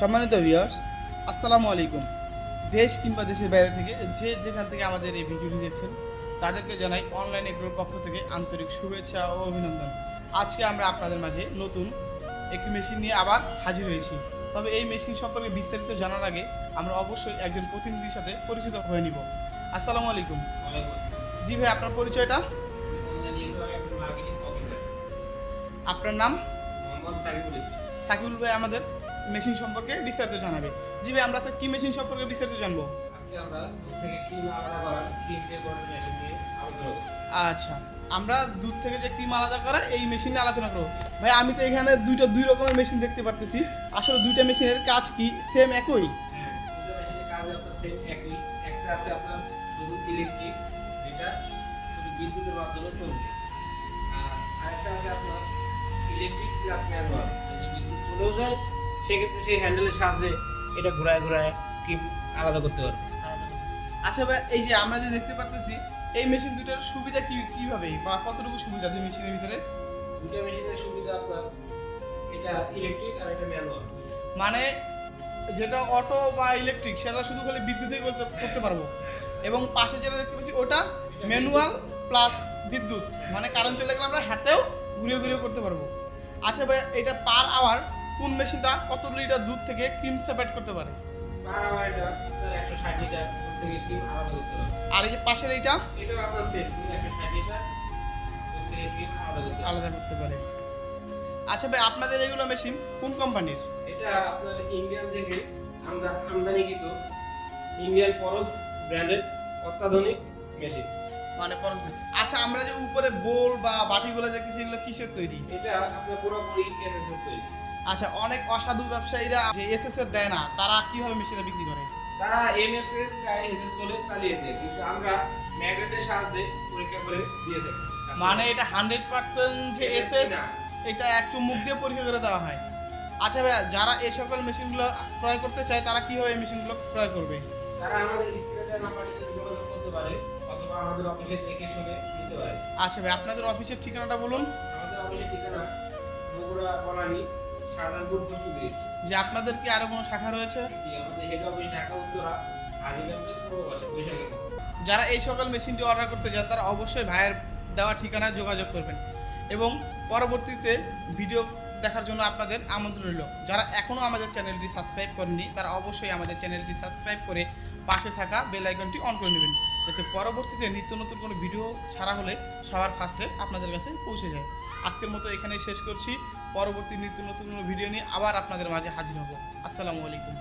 সম্মানিত ভিউয়ার্স আসসালামু আলাইকুম। দেশ কিংবা দেশের বাইরে থেকে যে যেখান থেকে আমাদের এই ভিডিওটি দেখছেন তাদেরকে জানাই অনলাইন এগ্রোর পক্ষ থেকে আন্তরিক শুভেচ্ছা ও অভিনন্দন। আজকে আমরা আপনাদের মাঝে নতুন একটি মেশিন নিয়ে আবার হাজির হয়েছি। তবে এই মেশিন সম্পর্কে বিস্তারিত জানার আগে আমরা অবশ্যই একজন প্রতিনিধির সাথে পরিচিত হয়ে নিব। আসসালামু আলাইকুম। জি ভাই আপনার পরিচয়টা? আপনার নাম। সাকিবুল ভাই আমাদের? মেশিন সম্পর্কে বিস্তারিত জানাবে জি ভাই আমরা স্যার কি মেশিন সম্পর্কে বিস্তারিত জানব আজকে আমরা দুধ থেকে ক্রিম আলাদা করার ক্রিম চেক করার মেশিন নিয়ে আলোচনা করব। আচ্ছা আমরা দুধ থেকে যে ক্রিম আলাদা করা এই মেশিন নিয়ে আলোচনা করব ভাই আমি তো এখানে দুইটা দুই রকমের মেশিন দেখতে পারতেছি আসলে দুইটা মেশিনের কাজ কি সেম একই হ্যাঁ, দুটো মেশিনের কাজ আপনার সেম একই। একটা আছে আপনার শুধু ইলেকট্রিক, যেটা শুধু বিদ্যুতের মাধ্যমে চলবে। আর আরেকটা আছে আপনার ইলেকট্রিক প্লাস ম্যানুয়াল। যদি বিদ্যুৎ চলেও যায়, সেক্ষেত্রে সেই হ্যান্ডেলের সাহায্যে এটা ঘোরায় ঘোরায় কি আলাদা করতে পারবে। আচ্ছা ভাই এই যে আমরা যে দেখতে পারতেছি এই মেশিন দুটার সুবিধা কি কীভাবে? বা কতটুকু সুবিধা দুই মেশিনের ভিতরে? দুটো মেশিনের সুবিধা আপনার এটা ইলেকট্রিক আর এটা ম্যানুয়াল মানে যেটা অটো বা ইলেকট্রিক সেটা শুধু খালি বিদ্যুতেই করতে করতে পারব? এবং পাশে যেটা দেখতে পাচ্ছি ওটা ম্যানুয়াল প্লাস বিদ্যুৎ। মানে কারেন্ট চলে গেলে আমরা হাতেও ঘুরে ঘুরে করতে পারব। আচ্ছা ভাই এটা পার আওয়ার কোন মেশিনটা কত লিটার দুধ থেকে ক্রিম সেপারেট করতে পারে? আর এই যে পাশের এইটা? আলাদা করতে পারে। আচ্ছা ভাই আপনাদের এগুলো মেশিন কোন কোম্পানির এটা আপনার ইন্ডিয়ান থেকে আমরা আমদানিকৃত ইন্ডিয়ান পরস ব্র্যান্ডের অত্যাধুনিক মেশিন মানে ভাই। আচ্ছা আমরা যে উপরে বোল বা বাটিগুলো দেখতেছি এগুলো কিসের তৈরি? এটা আপনার পুরোপুরি এনএসএর তৈরি। আচ্ছা অনেক অসাধু ব্যবসায়ীরা যে এসএস এর দেয় না তারা কীভাবে মেশিনে বিক্রি করে? তারা এমএস এর এসএস বলে চালিয়ে দেয় কিন্তু আমরা ম্যাগনেটের সাহায্যে পরীক্ষা করে দিয়ে দেয়। মানে এটা হান্ড্রেড পার্সেন্ট যে এসএস এটা একটু মুখ দিয়ে পরীক্ষা করে দেওয়া হয়। আচ্ছা ভাইয়া যারা এই সকল মেশিনগুলো ক্রয় করতে চায় তারা কীভাবে এই মেশিনগুলো ক্রয় করবে? তারা আমাদের স্ক্রিনে দেওয়া নাম্বারটিতে যোগাযোগ করতে পারে অথবা আমাদের অফিসে দেখে শুনে নিতে পারে। আচ্ছা ভাই আপনাদের অফিসের ঠিকানাটা বলুন। আমাদের অফিসের ঠিকানা বগুড়া বনানী শাহজাহানপুর পশ্চিম ব্রিজ যে আপনাদের কি আরও কোনো শাখা রয়েছে? জি আমাদের হেড অফিস ঢাকা উত্তরা হাজিগঞ্জের পূর্ব পাশে বৈশাখী। যারা এই সকল মেশিনটি অর্ডার করতে চান তারা অবশ্যই ভাইয়ের দেওয়া ঠিকানায় যোগাযোগ করবেন। এবং পরবর্তীতে ভিডিও দেখার জন্য আপনাদের আমন্ত্রণ রইল। যারা এখনও আমাদের চ্যানেলটি সাবস্ক্রাইব করেননি তারা অবশ্যই আমাদের চ্যানেলটি সাবস্ক্রাইব করে পাশে থাকা বেল আইকনটি অন করে নেবেন। যাতে পরবর্তীতে নিত্য নতুন কোনো ভিডিও ছাড়া হলে সবার ফার্স্টে আপনাদের কাছে পৌঁছে যায়। আজকের মতো এখানেই শেষ করছি। পরবর্তী নিত্য নতুন ভিডিও নিয়ে আবার আপনাদের মাঝে হাজির হব। আসসালামু আলাইকুম।